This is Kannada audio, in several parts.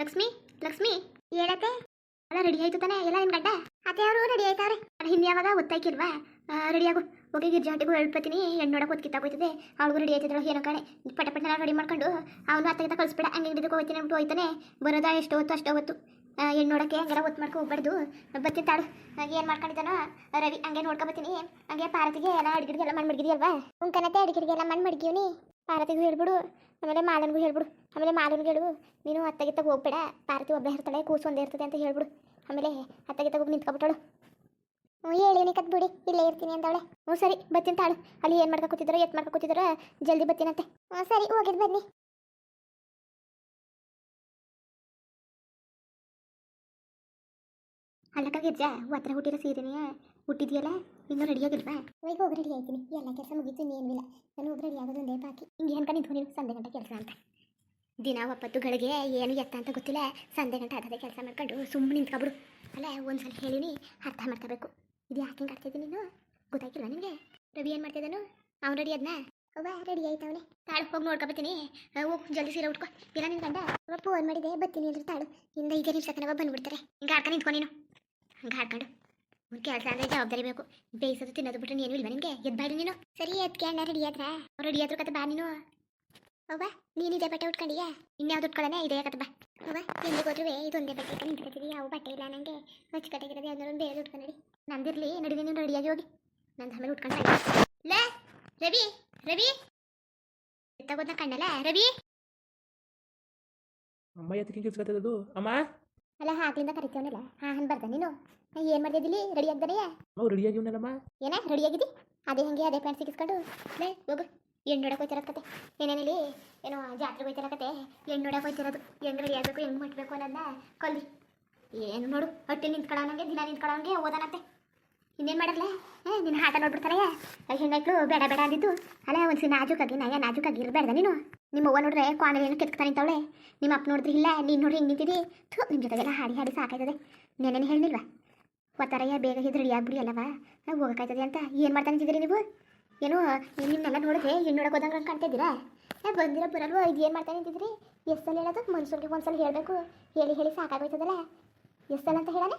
ಲಕ್ಷ್ಮಿ ಲಕ್ಷ್ಮಿ ಹೇಳತ್ತೆ ಅಲ್ಲ ರೆಡಿ ಆಯ್ತು ತಾನೆ? ಎಲ್ಲ ನಿನ್ ಗಡ್ಡ ಅತ್ತೆ ಅವರು ರೆಡಿ ಆಯ್ತಾವ್ರೆ. ಹಿಂದೆ ಯಾವಾಗ ಗೊತ್ತಾಯ್ಕಿಲ್ವಾ ರೆಡಿ ಆಗು. ಹೋಗಿ ಗಿರ್ಜಾಂಟಿಗೂ ಹೇಳ್ಬತ್ತೀನಿ ಹೆಣ್ಣು ನೋಡಕ್ಕೆ ಹೊತ್ತು ಹೋಗ್ತದೆ ಅವಳಿಗೂ ರೆಡಿ ಆಯ್ತಿದ್ರು ಏನೋ ಕಡೆ ಪಟ ಪಟ್ಟನ ರೆಡಿ ಮಾಡ್ಕೊಂಡು ಅವನು ಅತ್ತ ಗಿತ್ತ ಕಳಿಸ್ಬೇಡ. ಹಂಗೆ ಹಿಡಿದಕ್ಕೆ ಹೋಗ್ತೀನಿ ಅಂದ್ಬಿಟ್ಟು ಹೋಯ್ತಾನೆ. ಬರೋದ ಎಷ್ಟು ಹೊತ್ತು, ಅಷ್ಟು ಹೊತ್ತು. ಹೆಣ್ಣು ನೋಡಕ್ಕೆ ಹಂಗಾರ ಒತ್ತು ಮಾಡ್ಕೊ ಹೋಗ್ಬಾರ್ದು. ಬರ್ತೀನಿ ತಾಳು. ಏನು ಮಾಡ್ಕೊಂಡಿದ್ದಾನೋ? ರವಿ, ಹಂಗೆ ನೋಡ್ಕೊಬತ್ತೀನಿ ಹಂಗೆ ಪಾರತಿಗೆ ಎಲ್ಲ ಅಡಿಗೆಗೆಲ್ಲ ಮಣ್ಣು ಮಡಗಿದೆಯಲ್ವಾ? ಉಂಕನತ್ತೆ ಎಲ್ಲ ಮಣ್ಣು ಮಡಗಿವ್ನಿ. ಪಾರತಿಗೂ ಹೇಳ್ಬಿಡು, ಆಮೇಲೆ ಮಾಲನ್ಗೂ ಹೇಳ್ಬಿಡು, ಆಮೇಲೆ ಮಾಲನ್ಗೂ ಹೇಳು, ನೀನು ಅತ್ತಗಿತ್ತಾಗ ಹೋಗ್ಬೇಡ ಪಾರತಿ ಒಬ್ಬ ಇರ್ತಾಳೆ, ಕೂಸು ಒಂದೇ ಇರ್ತದೆ ಅಂತ ಹೇಳ್ಬಿಡು. ಆಮೇಲೆ ಅತ್ತಗಿತ್ತಾಗ ಹೋಗಿ ನಿಂತ್ಕೊಬಿಟ್ಟಳು ಹ್ಞೂ, ಹೇಳಿ ಕತ್ ಬಿಡಿ, ಇಲ್ಲೇ ಇರ್ತೀನಿ ಅಂತಾಳೆ ಹ್ಞೂ, ಸರಿ, ಬತ್ತಿನ ತಾಳು. ಅಲ್ಲಿ ಏನು ಮಾಡ್ಕೊ ಕೂತಿದ್ರು ಎತ್ ಮಾಡ್ಕೊ ಕೂತಿದ್ರು, ಜಲ್ದಿ ಬತ್ತಿನಂತೆ. ಹ್ಞೂ, ಸರಿ, ಹೋಗಿದ್ ಬನ್ನಿ. ಅಲ್ಲಕ್ಕ ಗಿರ್ಜಾ ಹತ್ರ ಹುಟ್ಟಿರೋ ಸೀರೆನೆಯ ಹುಟ್ಟಿದ್ಯಲ್ಲ? ಇನ್ನೂ ರೆಡಿಯಾಗಿಲ್ವಾ ಈಗ ಹೋಗಿ ರೆಡಿ ಆಯ್ತೀನಿ. ಎಲ್ಲ ಕೆಲಸ ಮುಗೀತು ಏನಿಲ್ಲ ನಾನು ಹೋಗಿ ರೆಡಿ ಆಗೋದು ಒಂದೇ ಬಾಕಿ. ಹಿಂಗೆ ಅನ್ಕೊಂಡು ನಿಂತು ನೀನು, ಸಂಜೆ ಗಂಟೆ ಕೆಲಸ ಅಂತ. ದಿನ ಒಪ್ಪತ್ತು ಗಳಿಗೆ ಏನು ಎತ್ತ ಅಂತ ಗೊತ್ತಿಲ್ಲ. ಸಂಜೆ ಗಂಟೆ ಅದೇ ಕೆಲಸ ಮಾಡ್ಕೊಂಡು ಸುಮ್ಮನೆ ನಿಂತ್ಕೊಬಿಡು. ಅಲ್ಲ, ಒಂದ್ಸಲ ಹೇಳಿನಿ, ಅರ್ಥ ಮಾಡ್ಕೋಬೇಕು. ಇದು ಯಾಕೆ ಹಿಂಗೆ ನೀನು? ಗೊತ್ತಾಗಿಲ್ಲ ನಿನಗೆ? ರವಿ ಏನು ಮಾಡ್ತಿದ್ದಾನು ಅವ್ನು ರೆಡಿ ಅದನ್ನ ಅವ್ವ ರೆಡಿ ಆಯ್ತವನೆ ತಾಳು, ಹೋಗಿ ನೋಡ್ಕೊಬತ್ತೀನಿ ಹೋಗಿ, ಜಲ್ದಿ ಸೀರೆ ಉಟ್ಕೊ. ಇಲ್ಲ ನಿನ್ ಗಂಡ? ಫೋನ್ ಮಾಡಿದೆ. ಬತ್ತೀನಿ ಅಂದ್ರೆ ತಾಳು. ಇಂದ ಈಗ ನಿಮಿಷ ತನಕ ಬಂದ್ಬಿಡ್ತಾರೆ. ಹಿಂಗೆ ಆಡ್ಕೊಂಡು ನಿಂತ್ಕೊ ನೀನು. ಹಂಗೆ ಆಡ್ಕೊಂಡು. ಒಂದು ಕೆಲಸ ಅಂದರೆ ಜವಾಬ್ದಾರಿ ಬೇಕು. ಬೇಯಿಸೋದು ತಿನ್ನೋದು ಬಿಟ್ಟು ಏನು ಇಲ್ವಾ ನಿನಗೆ? ಎದ್ಬಾಡಿ ನೀನು? ಸರಿ ಎದ್ಕೆ ಅಣ್ಣ ರೆಡಿ ಆದ್ರ. ರೆಡಿ ಆದ್ರು ಕತೆ ಬಾ ನೀನು. ಅವ್ವ ನೀನು ಇದೇ ಬಟ್ಟೆ ಉಟ್ಕೊಂಡಿಯಾ? ಇನ್ಯಾವ್ದು ಉಟ್ಕೊಳ್ಳೋಣ ಇದೇ ಕತೆ ಬಾ. ಅವ್ವ ಎಲ್ಲಿಗೆ ಹೋದ್ರೂ ಇದೊಂದೇ ಬಟ್ಟೆ ಇಟ್ಕೊಂಡು ನಿಂತ್ಕೊತೀವಿ. ಯಾವ ಬಟ್ಟೆ ಇಲ್ಲ ನನಗೆ ಹೊಚ್ಕಟ್ಟಾಗಿರೋದು ಯಾವ್ದಾರು ಬೇರೆ ಉಟ್ಕೊಂಡಿ ನಂದಿರ್ಲಿ ನಡುವೆ ನೀನು ರೆಡಿಯಾಗಿ ಹೋಗಿ. ನಂದು ಆಮೇಲೆ ಉಟ್ಕೊಂಡು ಲೇ ರವಿ ರವಿ. ತಗೋದ್ನ ಕಣ್ಣಲ್ಲ ರವಿ. ಅಮ್ಮ ಎತ್ತಕ್ಕೆ ಕಿರ್ಸ್ಕೊತದದು ಅಮ್ಮ? ಅಲ್ಲ ಹಾಕ್ಲಿಂದ ಕರಿತೇವನಿಲ್ಲ. ಹಾ ಹನ್ ಬರ್ತಾನೆ ನೀನು? ಏನು ಮಾಡ್ತಿದ್ದಿಲ್ಲಿ ರೆಡಿ ಆಗ್ದಾನೆಯಾ ನಾವು ರೆಡಿಯಾಗಿವ್ನಲ್ಲಮ್ಮ ಏನ? ರೆಡಿ ಆಗಿದ್ದಿ? ಅದೇ ಹಂಗೆ ಅದೇ ಪ್ಯಾಂಟ್ ಸಿಗಿಸ್ಕೊಂಡು ಲೇ ಹೋಗು. ಎಣ್ಣೆ ನೋಡಕ್ಕೆ ಹೋಯ್ತಿರೋದು ಕತೆ. ಏನೇನಿಲ್ಲಿ ಏನೋ ಜಾತ್ರೆಗೆ ಹೋಯ್ತಿರೋ ಕತೆ. ಹೆಣ್ಣು ನೋಡಕ್ಕೆ ಹೋಯ್ತಿರೋದು. ಹೆಂಗೆ ರೆಡಿ ಆಗಬೇಕು ಹೆಂಗೆ ಮುಟ್ಬೇಕು ಅನ್ನೋದನ್ನ ಕೊಲ್ಲಿ ಏನು ನೋಡು ಹೊಟ್ಟೆ ನಿಂತ್ಕೊಳ್ಳೋನಂಗೆ ದಿನ ನಿಂತ್ಕೊಳ್ಳೋಂಗೆ ಓದಾನಂತೆ ಇನ್ನೇನು ಮಾಡಲ್ಲ ನಿನ್ನ ಹಾಟ ನೋಡ್ಬಿಡ್ತಾರೆ ಹೆಣ್ಣೈಕ್ಳು ಬೇಡ ಬೇಡ ಅಂದಿದ್ದು. ಅಲ್ಲ, ಒಂದು ನಾಜುಕಾಗಿ, ನಯ ನಾಜುಕಾಗಿ ಇರಬೇಡ ನೀನು? ನಿಮ್ಮ ಅವ್ವ ನೋಡ್ರೆ ಏನು ಕೆತ್ತಾನೆ ನಿಂತವಳೆ. ನಿಮ್ಮ ಅಪ್ಪ ನೋಡಿದ್ರೆ ಇಲ್ಲ, ನೀನು ನೋಡ್ರಿ ಹಿಂಗೆ ನಿಂತಿದ್ದಿ ಥೂ ನಿಮ್ಮ ಜೊತೆಗೆಲ್ಲ ಹಾಡಿ ಹಾಡಿ ಸಾಕಾಯ್ತದೆ. ನೆನೇನು ಹೇಳಿಲ್ವಾ ಒತ್ತಾರಯ್ಯ, ಬೇಗ ಇದು ರೆಡಿ ಆಗ್ಬಿಡಿ ಅಲ್ಲವ. ಹೋಗೋಕಾಯ್ತದೆ ಅಂತ. ಏನು ಮಾಡ್ತಾನೆ ನಿಂತಿದ್ದೀರಿ ನೀವು? ಏನು ನಿನ್ನೆಲ್ಲ ನೋಡಿದ್ರೆ ಹೆಣ್ಣು ನೋಡಕ್ಕೆ ಹೋದಂಗೆ ಕಾಣ್ತಿದ್ದೀರಾ? ಏ, ಬಂದಿರೋ ಬರಲ್ವ ಇದು ಏನು ಮಾಡ್ತಾನೆ ನಿಂತಿದ್ರಿ ಎಷ್ಟು ಸಲ ಹೇಳೋದು? ಮನುಷ್ಯರಿಗೆ ಒಂದ್ಸಲ ಹೇಳಬೇಕು. ಹೇಳಿ ಹೇಳಿ ಸಾಕಾಗೋಯ್ತದಲ್ಲ. ಎಷ್ಟು ಸಲ ಅಂತ ಹೇಳಾನೆ?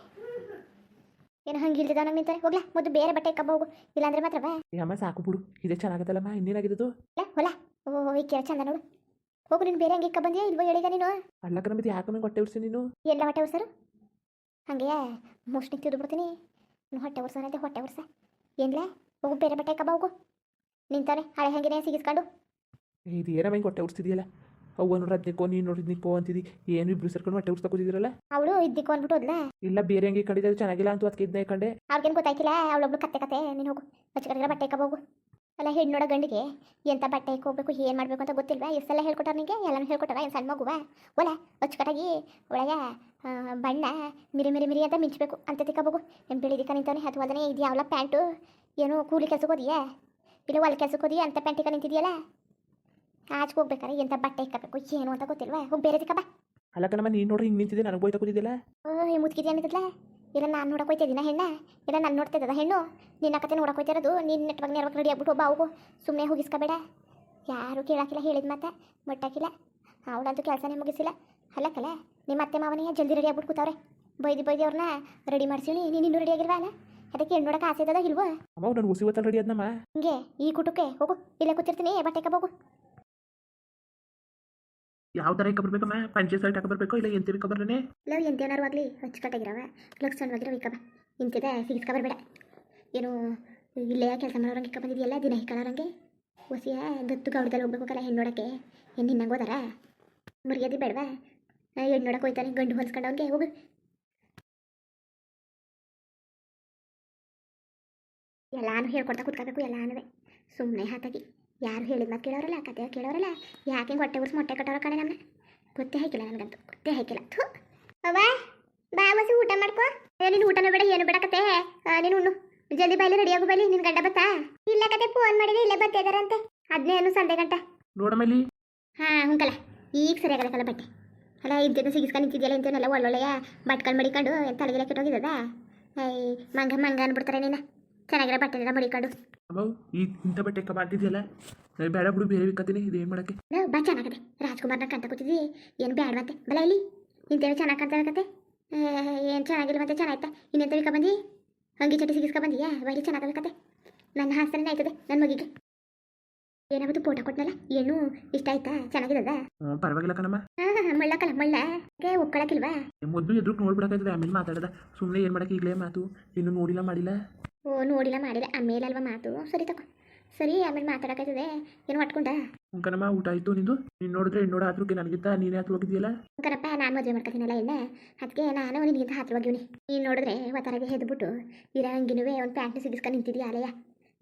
ಏನು ಹಂಗೆ ಇಲ್ದಿದ ನಮ್ಮ ನಿಂತಾರೆ ಹೋಗ್ಲಾ ಮೊದಲು ಬೇರೆ ಬಟ್ಟೆ ಕಬ್ಬ ಹೋಗು. ಇಲ್ಲಾಂದ್ರೆ ಮಾತ್ರ ಬಾ. ಅಮ್ಮ ಸಾಕು ಬಿಡು ಇದೇ ಚೆನ್ನಾಗತ್ತಲ್ಲಮ್ಮ ಇನ್ನೇನಾಗಿದ್ದು ಇಲ್ಲ ಹೊಲ ಓ ಈ ಕೇಳ ಚಂದ ನೋಡು. ಹೋಗು ನೀನು ಬೇರೆ ಹಂಗೆ ಕಬ್ಬ ಬಂದಿಯಾ ಇಲ್ವೋ ಹೇಳಿದ ನೀನು? ಅಲ್ಲಕ್ಕ ನಮ್ದು ಯಾಕೆ ನಂಗೆ ಹೊಟ್ಟೆ ಉಡ್ಸಿ ನೀನು? ಎಲ್ಲ ಹೊಟ್ಟೆ ಉಡ್ಸರು ಹಂಗೆ ಮೋಸ್ಟ್ಲಿ ತಿದ್ದು ಬಿಡ್ತೀನಿ. ನೀನು ಹೊಟ್ಟೆ ಉರ್ಸೋನಂತೆ ಹೊಟ್ಟೆ ಉಡ್ಸ ಏನ್ಲೇ ಹೋಗು ಬೇರೆ ಬಟ್ಟೆ ಕಬ್ಬ ಹೋಗು. ನಿಂತಾನೆ ಹಳೆ ಹಂಗೆನೇ ಸಿಗಿಸ್ಕೊಂಡು. ಇದು ಏನಮ್ಮ ಹಿಂಗೆ ಹೊಟ್ಟೆ ಉಡ್ಸ್ತಿದೆಯಲ್ಲ ಅವ್ವ ನೋಡ್ರಿ ನೀನು ನೋಡಿದ್ ನಿಕ್ಕೋ ಅಂತಿದ್ದಿ ಏನು ಇಬ್ರು ಸೇರ್ಕೊಂಡು ಹೊಟ್ಟೆ ಉಡ್ಸ್ತಾ ಕೂತಿದ್ದೀರಲ್ಲ ಅವಳು ಇದ್ದಿಕ್ಕು ಅಂದ್ಬಿಟ್ಟು ಹೋದ್ಲ? ಇಲ್ಲ ಬೇರೆ ಹಂಗೆ ಕಂಡಿದ್ದೆ ಅದು ಚೆನ್ನಾಗಿಲ್ಲ ಅಂತ ಅದಕ್ಕೆ ಇದನ್ನೇ ಕಂಡೆ. ಅವ್ರಿಗೇನು ಗೊತ್ತಾಯ್ತಿಲ್ಲ ಅವಳೊಬ್ಳು ಕತ್ತೆ ಕತೆ ನೀನು ಹೋಗು ಬಚ್ಚಕಡೆಲ್ಲ ಬಟ್ಟೆ ಹೋಗು. ಅಲ್ಲ ಹೆಣ್ಣು ನೋಡೋ ಗಂಡಿಗೆ ಎಂಥ ಬಟ್ಟೆ ಹೋಗ್ಬೇಕು ಏನು ಮಾಡಬೇಕು ಅಂತ ಗೊತ್ತಿಲ್ವಾ? ಎಷ್ಟೆಲ್ಲ ಹೇಳ್ಕೊಟ್ಟಾರ ನಿಂಗೆ? ಎಲ್ಲನೂ ಹೇಳ್ಕೊಟ್ಟಾರ ಏನು ಸಣ್ಣ ಮಗುವ? ಒಲ ಅಚ್ಚುಕಟ್ಟಾಗಿ ಒಳಗೆ ಬಣ್ಣ ಮಿರಿ ಮಿರಿ ಮಿರಿ ಅಂತ ಮಿಂಚಬೇಕು ಅಂತ ತಿಕ್ಕಬೇಕು. ಬೆಳಿದಿಕ್ಕ ನಿಂತಾನೆ ಅದು ಅದನ್ನೇ ಇದೆಯಾ ಅವಳ ಪ್ಯಾಂಟು? ಏನು ಕೂಲಿ ಕೆಲಸಕ್ಕೆ ಹೋದಿಯಾ? ಇಲ್ಲ ಹೊಲ ಕೆಲಸಕ್ಕೆ ಹೋದಿಯಾ? ಅಂತ ಪ್ಯಾಂಟಿಕ ನಿಂತಿದೆಯಲ್ಲ? ಆಚೆ ಹೋಗ್ಬೇಕಾರೆ ಎಂತ ಬಟ್ಟೆ ಇಕ್ಕಬೇಕು ಏನು ಅಂತ ಗೊತ್ತಿಲ್ವಾ? ಹೋಗಿ ಬೇರೆ ಬಾ. ಅಲ್ಲ ಕಣಮ್ಮ ನೀನು ನೋಡ್ರಿ ಹಿಂಗೆ ನಿಂತಿದ್ದೆ ನನಗೆ ಬೋಯ್ತಾ ಕೂತಿದ್ದಿಲ್ಲ? ಓಹ್ ಮುತ್ಕಿದ್ಯಾ ಅನ್ನಿದ್ದಲ್ಲ ಇಲ್ಲ ನಾನು ನೋಡಕ್ಕೆ ಹೋಯ್ತಿದ್ದೀನ ಹೆಣ್ಣ? ಇಲ್ಲ ನಾನು ನೋಡ್ತಿದ್ದ ಹೆಣ್ಣು? ನಿನ್ನ ಕತೆ ನೋಡಕ್ಕೆ ಹೋಯ್ತಿರೋದು ನೀನು ನೆಟ್ವಾಗ ನೇರವಾಗಿ ರೆಡಿ ಆಗ್ಬಿಟ್ಟು ಒಬ್ಬ ಹೋಗು. ಸುಮ್ಮನೆ ಹೋಗಿಸ್ಕೋಬೇಡ. ಯಾರು ಕೇಳಾಕಿಲ್ಲ ಹೇಳಿದ ಮತ್ತೆ ಮಟ್ಟಾಕಿಲ್ಲ ಅವಳಂತೂ ಕೆಲಸನೇ ಮುಗಿಸಿಲ್ಲ. ಅಲ್ಲಕ್ಕಲ್ಲ ನಿಮ್ಮ ಅತ್ತೆ ಮಾವನೇ ಜಲ್ದಿ ರೆಡಿ ಆಗ್ಬಿಟ್ಟು ಕೂತವ್ರೆ. ಬೈದಿ ಬೈದಿ ಅವ್ರನ್ನ ರೆಡಿ ಮಾಡ್ಸೀನಿ ನೀನು ಇನ್ನೂ ರೆಡಿ ಆಗಿರ್ವಾ ಅಲ್ಲ? ಅದಕ್ಕೆ ಹೆಣ್ಣು ನೋಡಕ್ಕೆ ಆಸೆ ಇದ್ದದ ಇಲ್ವೋ? ಅಮ್ಮ ನಾನು ಉಸಿ ರೆಡಿ ಹಿಂಗೆ ಈ ಕುಟುಕೆ ಹೋಗು. ಇಲ್ಲ ಕೂತಿರ್ತೀನಿ ಬಟ್ಟೆ ಕಬೋಗು ಯಾವ ಥರ ಇಕ್ಕ ಬರ್ಬೇಕಮ್ಮ ಪಂಚೆ ಸೈಟ್ ಹಾಕ ಬರಬೇಕು ಇಲ್ಲ ಎಂತ ಬೇಕಾ ಬರ್ಲೇನೆ ಲವ್ ಎಂತೇನಾರು ಆಗಲಿ ಅಚ್ಚುಕಟ್ಟಾಗಿರವ ಲಕ್ಷಣವಾಗಿರೋ ಇಕ್ಕಬ ಇಂತಿದೆ ಸಿಗಿಸ್ಕ ಬರಬೇಡ ಏನು ಇಲ್ಲೇ ಕೆಲಸ ಮಾಡೋರಂಗೆ ಇಕ್ಕ ಬಂದಿದೆಯಲ್ಲ, ದಿನ ಹಿಕ್ಕಳೋರಂಗೆ ಹೊಸಿಯ ಗತ್ತು ಗೌಡದಲ್ಲಿ ಹೋಗ್ಬೇಕಲ್ಲ ಹೆಣ್ಣು ನೋಡಕ್ಕೆ. ಹೆಣ್ಣು ನಿನ್ನಂಗೆ ಹೋದಾರ? ಮರ್ಯಾದೆ ಬೇಡವಾ? ಹೆಣ್ಣು ನೋಡಕ್ಕೆ ಹೋಯ್ತಾನೆ, ಗಂಡು ಹೊಲ್ಸ್ಕೊಂಡವನ್ಗೆ ಹೋಗು. ಎಲ್ಲಾನು ಹೇಳ್ಕೊಡ್ತಾ ಕುತ್ಕೋಬೇಕು, ಎಲ್ಲಾನುವೆ. ಸುಮ್ಮನೆ ಹಾತಾಗಿ. ಯಾರು ಹೇಳಿದ ಮಾತು ಕೇಳೋರಲ್ಲ ಕತೆ ಕೇಳೋರಲ್ಲ? ಯಾಕೆ ಹಿಂಗೆ ಹೊಟ್ಟೆ ಉರ್ಸ್ ಮೊಟ್ಟೆ ಕಟ್ಟೋರ ಕಡೆ ನಮ್ಮನ್ನ ಗೊತ್ತೇ ಹಾಕಿಲ್ಲ ನನಗಂತೂ ಗೊತ್ತೇ ಹಾಕಿಲ್ಲ. ಥೂ. ಅವ್ವ ಬಾ ವಸಿ ಊಟ ಮಾಡ್ಕೋ. ಏ ನೀನು ಊಟನೂ ಬೇಡ ಏನು ಬೇಡ ಕತೆ. ನೀನು ಉಣ್ಣು. ಜಲ್ದಿ ಬೈಲಿ ರೆಡಿ ಆಗು ಬಾಯ್ಲಿ ನಿನ್ ಗಂಡ ಬತ್ತಾ? ಇಲ್ಲ ಕತೆ ಫೋನ್ ಮಾಡಿದ್ರೆ ಇಲ್ಲೇ ಬರ್ತಿದಾರಂತೆ ಅದನ್ನೇ ಏನು ಸಂಡೆ ಗಂಟ. ನೋಡಮಲ್ಲಿ ಹಾ ಹುಂಕಲ ಈಗ ಸರಿಯಾಗಲ್ಲ ಬಟ್ಟೆ. ಅಲ್ಲ ಇದ್ದೇನು ಸಿಗಿಸ್ಕೊಂಡು ನಿಂತಿದ್ಯಲ್ಲ ಇಂತೇನೆಲ್ಲ ಒಳ್ಳೊಳ್ಳೆಯ ಬಟ್ಕಲ್ ಮಡಿಕೊಂಡು ತಲೆಗೆಲ್ಲ ಕೆಟ್ಟೋಗಿದ್ದದ ಐ ಮಂಗ ಮಂಗ ಅನ್ಬಿಡ್ತಾರೆ ನೀನು. ಚೆನ್ನಾಗಿರೋ ಬಟ್ಟೆನೆಲ್ಲ ಮಡಿಕೊಂಡು ಅಮ್ಮ ಈ ಇಂಥ ಬಟ್ಟೆ ಕಬಾಡ್ತಿದ್ಯಲ್ಲ ನಾನು ಬೇಡ ಬಿಡು ಬೇರೆ ಬಿಕ್ಕತ್ತೀನಿ ಇದು ಏನು ಮಾಡಕ್ಕೆ ಬಾ ಚೆನ್ನಾಗದೆ. ರಾಜ್ಕುಮಾರ್ನ ಕಂತ ಕೂತಿದ್ವಿ. ಏನು ಬ್ಯಾಡ ಮತ್ತೆ? ಬಲ ಇಲ್ಲಿ. ಇಂತೇಳಿ ಚೆನ್ನಾಗಿ ಕಾಣ್ತಾರ ಕತೆ ಏನು ಚೆನ್ನಾಗಿಲ್ಲ ಮತ್ತೆ? ಚೆನ್ನಾಯ್ತಾ? ಇನ್ನೆಂತ ಬಂದಿ? ಹಂಗಿ ಚಟಿ ಸಿಗಿಸ್ಕೊ ಬಂದಿಯಾ? ಬೈಲಿ ಚೆನ್ನಾಗಿ ಕತೆ ನನ್ನ ಹಾಸನ ಆಯ್ತದೆ ನನ್ನ ಮಗಿಗೆ. ಏನಾಗುತ್ತೆ ಫೋಟೋ ಕೊಟ್ನಲ್ಲ? ಏನು? ಇಷ್ಟ ಆಯ್ತಾ? ಚೆನ್ನಾಗಿರದ ಪರವಾಗಿಲ್ಲ ಕಣಮ್ಮ. ಮಳ್ಳಕ್ಕಲ್ಲ ಮಳ್ಳ. ಗೆ ಒಪ್ಕೊಳಕಿಲ್ವಾ ಮೊದಲು ಎದುರು ನೋಡ್ಬಿಡಕ್ಕಾಯ್ತದೆ ಆಮೇಲೆ ಮಾತಾಡದ. ಸುಮ್ಮನೆ ಏನು ಮಾಡಕ್ಕೆ ಈಗಲೇ ಮಾತು? ಇನ್ನು ನೋಡಿಲ್ಲ ಮಾಡಿಲ್ಲ? ಓ ನೋಡಿಲ್ಲ ಮಾಡಿಲ್ಲ ಆಮೇಲೆ ಅಲ್ವಾ ಮಾತು? ಸರಿ ತಗೋ ಸರಿ ಆಮೇಲೆ ಮಾತಾಡೋಕ್ಕಾಯ್ತದೆ ಏನು ಮಾಡ್ಕೊಂಡ ಅಂಕನಮ್ಮ ಊಟ ಆಯ್ತು ನಿಂದು? ನೀನು ನೋಡಿದ್ರೆ ಇನ್ನೋಡ ಆದ್ರೂ ನನಗಿಂತ ನೀನೇ ಹತ್ರ ಹೋಗಿದ್ಯಲ್ಲ ಅಂಕನಪ್ಪ ನಾನು ಮದುವೆ ಮಾಡ್ಕೊತೀನಲ್ಲ ಇನ್ನ? ಅದಕ್ಕೆ ನಾನು ನಿನಗಿಂತ ಹತ್ರವಾಗಿವ್ನಿ. ನೀನು ನೋಡಿದ್ರೆ ಒತ್ತರಾಗೆ ಹೆದ್ಬಿಟ್ಟು ಇರ ಹಂಗಿನುವೆ ಒಂದು ಪ್ಯಾಂಟ್ ಸಿಗಿಸ್ಕೊಂಡು ನಿಂತಿದ್ಯಾ ಅಲೆಯ?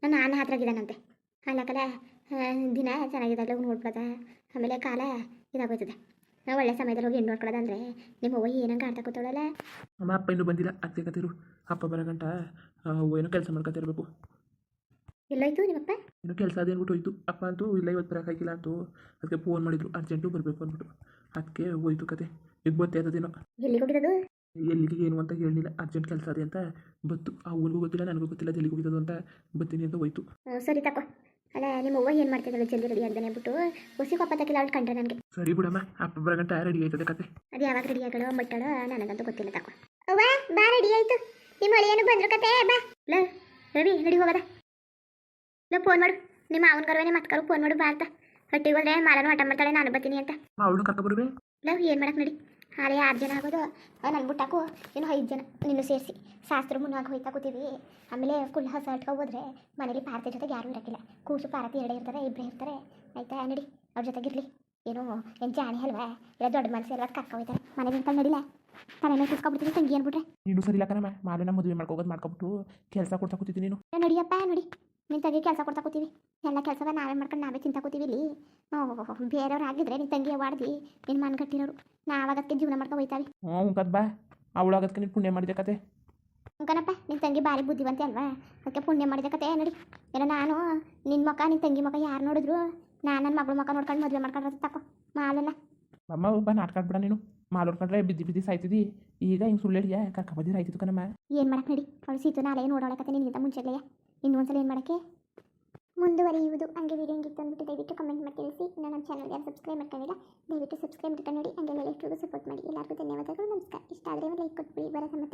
ನಾನು ನಾನು ಹತ್ರಾಗಿದ್ದಾನಂತೆ. ಕಲ ದಿನ ಚೆನ್ನಾಗಿದ್ದಾಗಲೇ ನೋಡ್ಬೋದ ಆಮೇಲೆ ಕಾಲ ಇದಾಗೋಯ್ತದೆ. ನಾವು ಒಳ್ಳೆ ಸಮಯದಲ್ಲಿ ಹೋಗಿ ಹೆಣ್ಣು ನೋಡ್ಕೊಳ್ಳೋದಂದ್ರೆ ನಿಮ್ಮ ಅವ್ವ ಏನಂಗೆ ಆಡ್ತಾ ಕೂತಾಳಲ್ಲ ಅಮ್ಮ ಅಪ್ಪ ಇನ್ನೂ ಬಂದಿಲ್ಲ. ಅತ್ತೆ ಕತಿರು ಅಪ್ಪ ಬರೋಗಂಟ ಏನೋ ಕೆಲಸ ಮಾಡ್ಕೊತಿರ್ಬೇಕು ಎಲ್ಲೋಯ್ತು ನಿಮ್ಮಪ್ಪ? ಇನ್ನೂ ಕೆಲಸ ಅದೇನ್ಬಿಟ್ಟು ಹೋಯ್ತು. ಅಪ್ಪ ಅಂತೂ ಇಲ್ಲ ಇವತ್ತು ಬರೋಕ್ಕಾಗಿಲ್ಲ ಅಂತೂ. ಅದಕ್ಕೆ ಫೋನ್ ಮಾಡಿದ್ರು. ಅರ್ಜೆಂಟು ಬರಬೇಕು ಅಂದ್ಬಿಟ್ಟು. ಅದಕ್ಕೆ ಹೋಯ್ತು ಕತೆ. ಈಗ ಬತ್ತೆ ಅದೇನೋ ಎಲ್ಲಿಗೆ ಹೋಗಿರೋದು? ಎಲ್ಲಿಗೆ ಏನು ಅಂತ ಹೇಳಿಲ್ಲ. ಅರ್ಜೆಂಟ್ ಕೆಲಸ ಅದೇ ಅಂತ ಬತ್ತು ಆ ಊರಿಗೂ ಗೊತ್ತಿಲ್ಲ ನನಗೂ ಗೊತ್ತಿಲ್ಲ ಎಲ್ಲಿಗೆ ಹೋಗಿದ್ದು ಅಂತ ಬರ್ತೀನಿ ಅಂತ ಹೋಯ್ತು. ಸರಿ ತಕೋ. ಅಲ್ಲ ನಿಮ್ಮ ಅವ್ವ ಏನು ಮಾಡ್ತಿದ್ದಾಳೆ ಜಲ್ದಿ ರೆಡಿ ಅಂತಾನೆ ಬಿಟ್ಟು ಹೊಸಿ ಕೊಪ್ಪ ತಕ್ಕಿಲ್ಲ ಅವಳು ಕಂಡ್ರೆ ನನಗೆ ಸರಿ ಬಿಡಮ್ಮ ಅಪ್ಪ ಬರೋಗಂಟ ರೆಡಿ ಆಯ್ತದೆ ಕತೆ. ಅದು ಯಾವಾಗ ರೆಡಿ ಆಗಳೋ ಮಟ್ಟಳೋ ನನಗಂತೂ ಗೊತ್ತಿಲ್ಲ ತಕೋ. ಅವ್ವ ಬಾ ರೆಡಿ ಆಯ್ತು. ನಿಮ್ಮ ಅಳಿಯನು ಬಂದ್ರು ಕತೆ ಬಾ. ಲ ರವಿ ರೆಡಿ ಹೋಗದ. ಲ ಫೋನ್ ಮಾಡು. ನಿಮ್ಮ ಅವನ ಕರುವೆ ನಿಮ್ಮ ಕರು ಫೋನ್ ಮಾಡು ಬಾ ಅಂತ. ಹೊಟ್ಟಿಗೆ ಹೋದ್ರೆ ಮಾರನು ಆಟ ಮಾಡ್ತಾಳೆ ನಾನು ಬರ್ತೀನಿ ಅಂತ. ಅವಳು ಕರ್ಕೊಬರ್ಬೇ ಲವ್ ಏನು ಮಾಡಕ್ ನಡಿ. ಹಾಳೆ ಆರು ಜನ ಆಗೋದು. ನನ್ನ ಬಿಟ್ಟಾಕು ಇನ್ನು ಐದು ಜನ. ನಿನ್ನ ಸೇರಿಸಿ. ಶಾಸ್ತ್ರ ಮುನ್ನಾಗಿ ಹೋಯ್ತಾ ಕೂತೀವಿ. ಆಮೇಲೆ ಫುಲ್ ಹಸ ಇಟ್ಕೊ ಹೋದ್ರೆ ಮನೇಲಿ ಪಾರತಿ ಜೊತೆಗೆ ಯಾರೂ ಇರೋಕ್ಕಿಲ್ಲ. ಕೂಸು ಪಾರತಿ ಎರಡೇ ಇರ್ತಾರೆ ಇಬ್ಬರೇ ಇರ್ತಾರೆ. ಆಯ್ತಾ ನಡಿ ಅವ್ರ ಜೊತೆಗಿರಲಿ. ಏನು ಏನು ಜಾಣಿ ಅಲ್ವಾ? ಇಲ್ಲ ದೊಡ್ಡ ಮನಸ್ಸು ಎಲ್ಲ ಕರ್ಕೊ ಹೋಯ್ತಾರೆ. ಮನೆಗೆ ನಿಂತ ನಡಿಲ್ಲ ತಲೆನೋ ಕೂಸ್ಕೊಬಿಡ್ತೀನಿ ತಂಗಿ ಅನ್ಬಿಟ್ರೆ. ನೀನು ಸರಿ ಇಲ್ಲ ಕಣಮ್ಮ ಮಾಡೋಣ ಮದುವೆ ಮಾಡ್ಕೋಬೋದು ಮಾಡ್ಕೊಬಿಟ್ಟು ಕೆಲಸ ಕೊಡ್ತಾ ಕೂತಿದ್ದೀನಿ ನೀನು. ನಡಿಯಪ್ಪ ನಡಿ. ನಿನ್ನ ತಂಗಿ ಕೆಲಸ ಕೊಡ್ತಾ ಕೂತೀವಿ. ಎಲ್ಲ ಕೆಲಸವ ನಾವೇ ಮಾಡ್ಕೊಂಡು ನಾವೇ ತಿಂತಾ ಕೂತೀವಿ ಇಲ್ಲಿ. ಓಹ್ ಬೇರೆಯವ್ರು ಆಗಿದ್ರೆ ನಿನ್ನ ತಂಗಿ ವಾಡ್ದಿ ನಿನ್ನ ಮನ್ ಕಟ್ಟಿರೋರು ನಾವಾಗದಕ್ಕೆ ಜೀವನ ಮಾಡ್ಕೊಂಡು ಹೋಯ್ತಾವೆ. ಹ್ಞೂ ಉಂಕದ್ ಬಾ. ನೀನು ಪುಣ್ಯ ಮಾಡಿದೆ ಕತೆ. ನಿನ್ ನಿನ್ನ ತಂಗಿ ಭಾರಿ ಬುದ್ಧಿವಂತೆ ಅಲ್ವಾ? ಅದಕ್ಕೆ ಪುಣ್ಯ ಮಾಡಿದ ಕತೆ ನಡಿ. ಏನೋ ನಾನು ನಿನ್ನ ಮಕ್ಕ ನಿನ್ನ ತಂಗಿ ಮಕ್ಕ ಯಾರು ನೋಡಿದ್ರು ನಾನು ನನ್ನ ಮಗಳ ಮಕ್ಕ ನೋಡ್ಕೊಂಡು ಮದುವೆ ಮಾಡ್ಕೊಂಡು ತಕೋ. ಮಾಲನ್ನ. ಅಮ್ಮ ಒಬ್ಬ ನಾಟಕ ಆಡ್ಬಿಡ ನೀನು. ಮಾಲೋಡ್ಕೊಂಡ್ರೆ ಬಿದ್ದಿ ಬಿದ್ದಿ ಸಾಯ್ತಿದ್ದಿ ಈಗ ಹಿಂಗೆ ಸುಳ್ಳು ಹೇಳಿಯ? ಕರ್ಕ ಬಂದಿರ? ಆಯ್ತಿತ್ತು ಕಣಮ್ಮ. ಏನು ಮಾಡಕ್ಕೆ ನಡಿ. ಅವಳು ಸೀತು ನಾಳೆ ನೋಡೋಳಕತ್ತೆ ನಿನ್ನಿಂತ ಮುಂಚೆಲೆಯ ಇನ್ನೊಂದ್ಸಲ ಏನು ಮಾಡೋಕ್ಕೆ? ಮುಂದುವರಿಯುವುದು. ಹಂಗೆ ವೀಡಿಯೋ ಹಿಂಗಿತ್ತು ಅಂದ್ಬಿಟ್ಟು ದಯವಿಟ್ಟು ಕಮೆಂಟ್ ಮಾಡಿ, ತಿಳಿಸಿ. ಇನ್ನು ನಮ್ಮ ಚಾನಲ್ಗೆ ಯಾರು ಸಬ್ಸ್ಕ್ರೈಬ್ ಮಾಡ್ಕೊಂಡಿಲ್ಲ, ದಯವಿಟ್ಟು ಸಬ್ಸ್ಕ್ರೈಬ್ ಮಾಡ್ಕೊಂಡು ನೋಡಿ, ಹಂಗೆ ಮೇಲೆ ಸಪೋರ್ಟ್ ಮಾಡಿ. ಎಲ್ಲರಿಗೂ ಧನ್ಯವಾದಗಳು, ನಮಸ್ಕಾರ. ಇಷ್ಟ ಆದರೆ ಲೈಕ್ ಕೊಟ್ಬಿಡಿ. ಬರೋ ಸಮಯ